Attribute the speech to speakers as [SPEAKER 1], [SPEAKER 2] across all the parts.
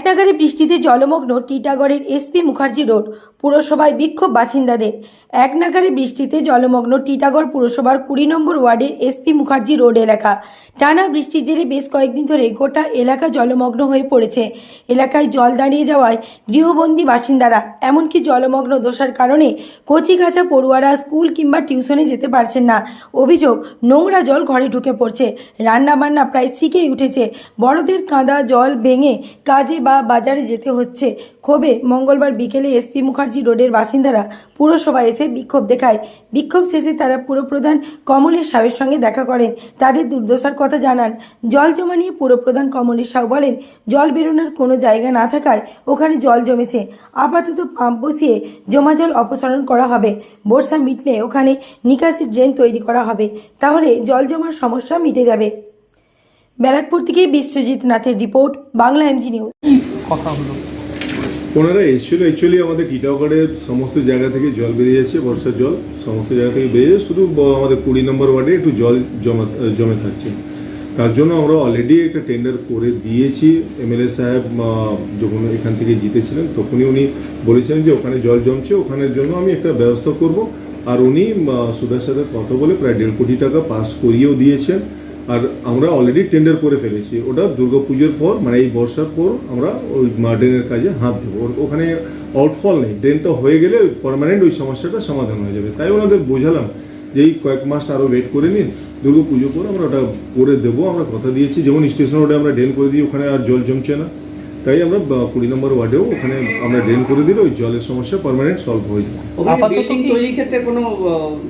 [SPEAKER 1] এক নাগারে বৃষ্টিতে জলমগ্ন টিটাগড়ের এসপি মুখার্জি রোড, পুরসভায় বিক্ষোভ বাসিন্দাদের। এক নাগারে বৃষ্টিতে জলমগ্ন টিটাগড় পুরসভার কুড়ি নম্বর ওয়ার্ডের এসপি মুখার্জি রোড এলাকা। টানা বৃষ্টির জেরে বেশ কয়েকদিন ধরে গোটা এলাকা জলমগ্ন হয়ে পড়েছে। এলাকায় জল দাঁড়িয়ে যাওয়ায় গৃহবন্দী বাসিন্দারা, এমনকি জলমগ্ন দোষার কারণে কচিকাঁচা পড়ুয়ারা স্কুল কিংবা টিউশনে যেতে পারছেন না। অভিযোগ, নোংরা জল ঘরে ঢুকে পড়ছে। রান্না বান্না প্রায় শিখেই উঠেছে। বড়দের কাঁদা জল ভেঙে কাজে বা বাজারে যেতে হচ্ছে। ক্ষোভে মঙ্গলবার বিকেলে এসপি মুখার্জি রোডের বাসিন্দারা পুরসভায় এসে বিক্ষোভ দেখায়। বিক্ষোভ শেষে তারা পুরপ্রধান কমলেশ সাহের সঙ্গে দেখা করেন। তাদের দুর্দশার কথা জানান। জল জমা নিয়ে পুরপ্রধান কমলেশ সাউ বলেন, জল বেরোনোর কোনো জায়গা না থাকায় ওখানে জল জমেছে। আপাতত পাম্প বসিয়ে জমা জল অপসারণ করা হবে। বর্ষা মিটলে ওখানে নিকাশি ড্রেন তৈরি করা হবে। তাহলে জল জমার সমস্যা মিটে যাবে। ব্যারাকপুর থেকে বিশ্বজিৎ নাথের রিপোর্ট বাংলা এমজি নিউজ
[SPEAKER 2] কথা হলো।
[SPEAKER 3] ওনারা এসেছিল অ্যাকচুয়ালি আমাদের টিটাগড়ের সমস্ত জায়গা থেকে জল বেরিয়ে যাচ্ছে বর্ষার জল সমস্ত জায়গা থেকে বেরিয়ে শুধু আমাদের কুড়ি নম্বর ওয়ার্ডে একটু জল জমা জমে থাকছে। তার জন্য আমরা অলরেডি একটা টেন্ডার করে দিয়েছি এমএলএ সাহেব যখন এখান থেকে জিতেছিলেন তখনই উনি বলেছিলেন যে ওখানে জল জমছে ওখানের জন্য আমি একটা ব্যবস্থা করব। আর উনি সুধার সাথে কথা বলে প্রায় দেড় কোটি টাকা পাস করিয়েও দিয়েছেন। আর আমরা অলরেডি টেন্ডার করে ফেলেছি। ওটা দুর্গাপুজোর পর মানে এই বর্ষার পর আমরা ওই ড্রেনের কাজে হাত দেবো। ওখানে আউটফল নেই। ড্রেনটা হয়ে গেলে পারমানেন্ট ওই সমস্যাটা সমাধান হয়ে যাবে। তাই ওনাদের বোঝালাম যে এই কয়েক মাস আরও ওয়েট করে নিন। দুর্গা পুজো পর আমরা ওটা করে দেবো। আমরা কথা দিয়েছি। যেমন স্টেশন রোডে আমরা ড্রেন করে দিই, ওখানে আর জল জমছে না। তাই আমরা কুড়ি নম্বর ওয়ার্ডেও ওখানে আমরা ড্রেন করে দিলে ওই জলের সমস্যা পার্মানেন্ট সলভ হয়ে যাবে।
[SPEAKER 4] আপাতত
[SPEAKER 2] তৈরির ক্ষেত্রে কোনো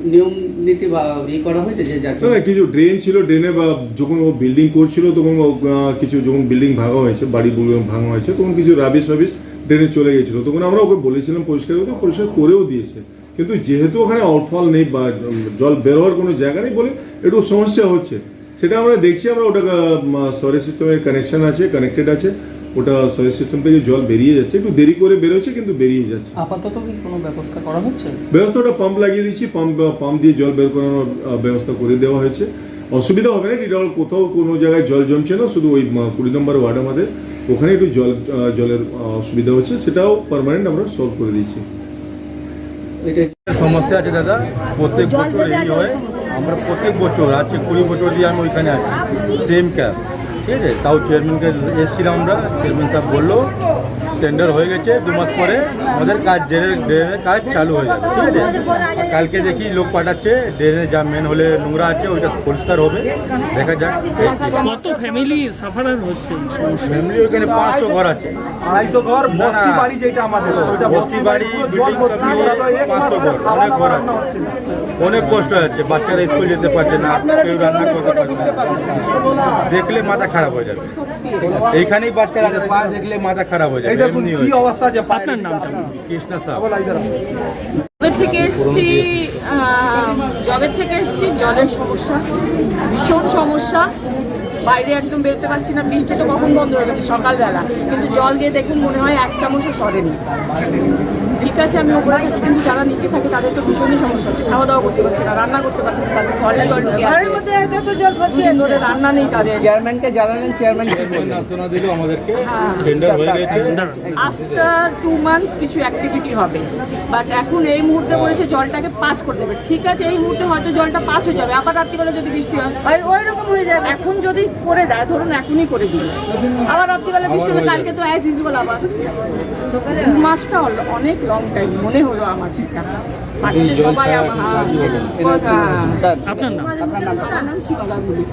[SPEAKER 2] নিয়ম নীতি বা ইয়ে করা হয়েছে যে
[SPEAKER 3] না না কিছু ড্রেন ছিল ড্রেনে বা যখন ও বিল্ডিং করছিল তখন ও, কিছু যখন বিল্ডিং ভাঙা হয়েছে বাড়ি বু- ভাঙা হয়েছে তখন কিছু রাবিশ ফাবিশ ড্রেনে চলে গেছিল। তখন আমরা ওকে বলেছিলাম পরিষ্কার করতে পরিষ্কার করেও দিয়েছে। কিন্তু যেহেতু ওখানে আউটফল নেই বা জল বেরোয়ার কোনো জায়গা নেই বলে একটু সমস্যা হচ্ছে। সেটা আমরা দেখছি আমরা ওটা সরেজ সিস্টেমের কানেকশন আছে কানেক্টেড আছে। ওটা সরেজ সিস্টেম থেকে জল বেরিয়ে যাচ্ছে। একটু দেরি করে বেরোচ্ছে কিন্তু বেরিয়ে যাচ্ছে।
[SPEAKER 4] আপাতত কি কোনো ব্যবস্থা করা হচ্ছে?
[SPEAKER 3] ব্যবস্থাটা পাম্প লাগিয়ে দিচ্ছি পাম্প পাম্প দিয়ে জল বের করানোর ব্যবস্থা করে দেওয়া হয়েছে। অসুবিধা হবে না এটা কোথাও কোনো জায়গায় জল জমছে না শুধু ওই কুড়ি নম্বর ওয়ার্ড আমাদের। ওখানে একটু জল জলের অসুবিধা হচ্ছে সেটাও পার্মানেন্ট আমরা সলভ করে দিচ্ছি
[SPEAKER 5] সমস্যা আছে দাদা প্রত্যেক বছর এই হয় আমরা প্রত্যেক বছর আজকে কুড়ি বছর দিয়ে আমি ওইখানে আছি সেম ক্যাশ ঠিক আছে? তাও চেয়ারম্যানকে এসেছিলাম আমরা চেয়ারম্যান সাহেব বলল টেন্ডার হয়ে গেছে দু মাস পরে আমাদের কাজ ড্রেনের ড্রেনের কাজ চালু হয়ে যাবে ঠিক আছে? কালকে দেখি লোক পাঠাচ্ছে ড্রেনে যা মেন হলে নোংরা আছে ওইটা পরিষ্কার হবে দেখা যাক।
[SPEAKER 6] কত ফ্যামিলি সাফারার হচ্ছে?
[SPEAKER 5] ফ্যামিলি ওইখানে পাঁচশো ঘর আছে।
[SPEAKER 7] আড়াইশো ঘর বস্তি বাড়ি যেটা আমাদের ওইটা
[SPEAKER 5] বস্তি বাড়ি পাঁচশো ঘর অনেক ঘর আছে। অনেক কষ্ট হচ্ছে বাচ্চারা স্কুল যেতে পারছে না কেউ রান্না করতে পারছে দেখলে মাথা খারাপ হয়ে যাবে। এইখানেই বাচ্চারা পা দেখলে মাথা খারাপ হয়ে যাবে।
[SPEAKER 7] দেখুন কি অবস্থা যে
[SPEAKER 6] আপনার নামটা?
[SPEAKER 5] কৃষ্ণা সাহ
[SPEAKER 8] জবের থেকে এসছি জবের থেকে এসছি জলের সমস্যা ভীষণ সমস্যা। বাইরে একদম বেরোতে পারছি না বৃষ্টি তো কখন বন্ধ হয়ে গেছে সকালবেলা। কিন্তু জল দিয়ে দেখুন মনে হয় এক চামচও সরেনি। ঠিক আছে আমি ওপরে থাকি কিন্তু যারা নিচে থাকে তাদের তো ভীষণই সমস্যা হচ্ছে। খাওয়া দাওয়া করতে পারছে না রান্না করতে পারছে না তাদের ঘরে জল ঢুকে আছে। দুদিন ধরে রান্না নেই তাদের।
[SPEAKER 2] চেয়ারম্যানকে জানালেন চেয়ারম্যান কি বললেন?
[SPEAKER 5] নাস্তা না দিলেও আমাদেরকে টেন্ডার হয়ে গেছে।
[SPEAKER 8] আফটার টু মান্থ কিছু অ্যাক্টিভিটি হবে। বাট এখন এই মুহূর্তে বলেছে জলটাকে পাস করে দেবে। ঠিক আছে এই মুহূর্তে হয়তো জলটা পাস হয়ে যাবে। আবার রাত্রিবেলা যদি বৃষ্টি হয় ওই রকম হয়ে যাবে। এখন যদি করে দেয় ধরুন এখনই করে দিল আবার রাত্রিবেলা বৃষ্টি হলে কালকে তো অ্যাজ ইউজুয়াল আবার। দু মাসটা হলো অনেক লং টাইম মনে হলো আমার সেটা বাড়িতে সবাই আমার
[SPEAKER 6] আপনার নাম?
[SPEAKER 8] আপনার নাম শিবা গাঙ্গুলি